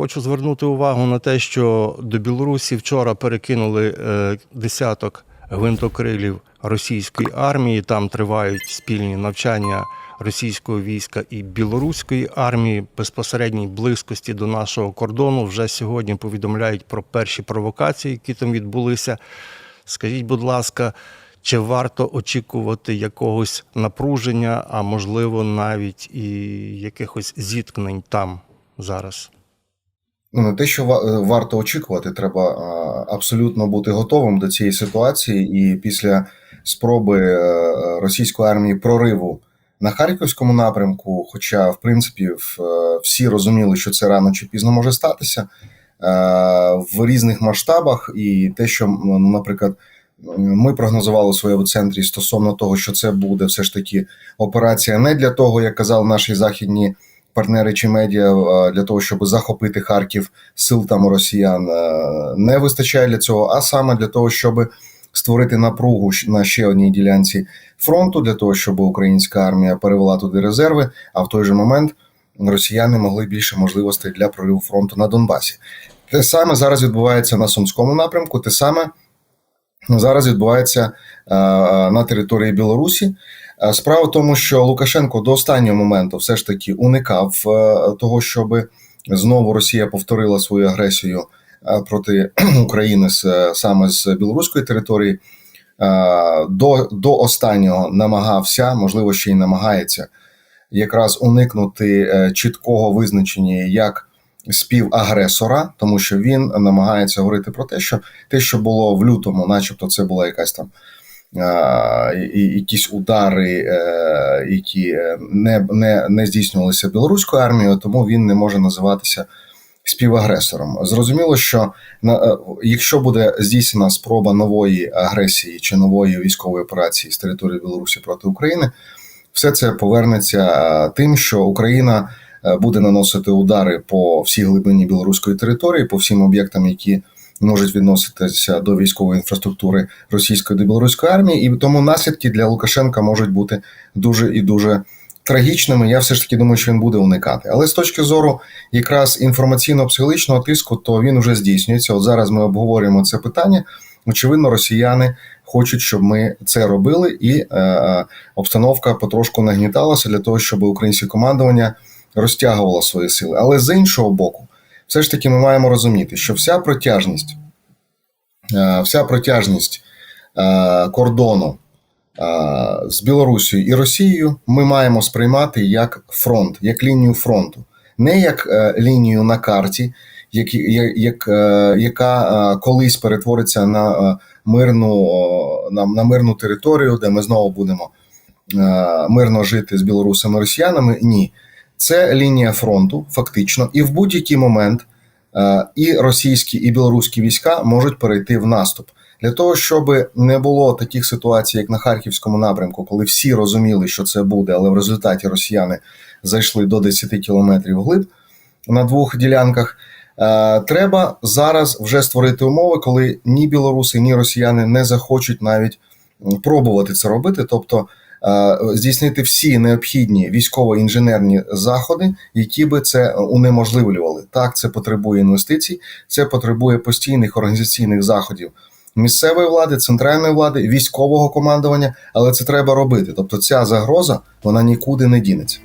хочу звернути увагу на те, що до Білорусі вчора перекинули е, десяток гвинтокрилів російської армії. Там тривають спільні навчання російського війська і білоруської армії безпосередній близькості до нашого кордону. Вже сьогодні повідомляють про перші провокації, які там відбулися. Скажіть, будь ласка, чи варто очікувати якогось напруження, а можливо навіть і якихось зіткнень там зараз? Ну, не те, що е, варто очікувати, треба абсолютно бути готовим до цієї ситуації. І після спроби е, російської армії прориву на харківському напрямку, хоча, в принципі, е, всі розуміли, що це рано чи пізно може статися, в різних масштабах, і те, що, ну, наприклад, ми прогнозували у своєму центрі стосовно того, що це буде все ж таки операція не для того, як казали наші західні партнери чи медіа для того, щоб захопити Харків, сил там росіян е, не вистачає для цього, а саме для того, щоб створити напругу на ще одній ділянці фронту, для того, щоб українська армія перевела туди резерви, а в той же момент росіяни могли більше можливостей для прориву фронту на Донбасі. Те саме зараз відбувається на Сумському напрямку, те саме зараз відбувається е, на території Білорусі. Е, Справа в тому, що Лукашенко до останнього моменту все ж таки уникав е, того, щоб знову Росія повторила свою агресію е, проти України саме з білоруської території. До, до останнього намагався, можливо, ще й намагається якраз уникнути чіткого визначення як співагресора, тому що він намагається говорити про те, що те, що було в лютому, начебто, це була якась там якісь удари, е, які е, не, не, не здійснювалися білоруською армією, тому він не може називатися співагресором. Зрозуміло, що на, е, якщо буде здійснена спроба нової агресії чи нової військової операції з території Білорусі проти України, все це повернеться тим, що Україна буде наносити удари по всій глибині білоруської території, по всім об'єктам, які можуть відноситися до військової інфраструктури російської та білоруської армії, і тому наслідки для Лукашенка можуть бути дуже і дуже трагічними. Я все ж таки думаю, що він буде уникати. Але з точки зору якраз інформаційно-психологічного тиску, то він вже здійснюється. От зараз ми обговорюємо це питання. Очевидно, росіяни хочуть, щоб ми це робили, і е, обстановка потрошку нагніталася для того, щоб українське командування розтягувало свої сили. Але з іншого боку, все ж таки ми маємо розуміти, що вся протяжність, е, вся протяжність е, кордону е, з Білорусією і Росією ми маємо сприймати як фронт, як лінію фронту, не як лінію на карті, як, як, як, яка колись перетвориться на мирну, на, на мирну територію, де ми знову будемо мирно жити з білорусами і росіянами. Ні. Це лінія фронту, фактично, і в будь-який момент е, і російські, і білоруські війська можуть перейти в наступ для того, щоб не було таких ситуацій, як на харківському напрямку, коли всі розуміли, що це буде, але в результаті росіяни зайшли до 10 кілометрів вглиб на двох ділянках. Е, Треба зараз вже створити умови, коли ні білоруси, ні росіяни не захочуть навіть пробувати це робити, тобто здійснити всі необхідні військово-інженерні заходи, які би це унеможливлювали. Так, це потребує інвестицій, це потребує постійних організаційних заходів місцевої влади, центральної влади, військового командування, але це треба робити. Тобто ця загроза вона нікуди не дінеться.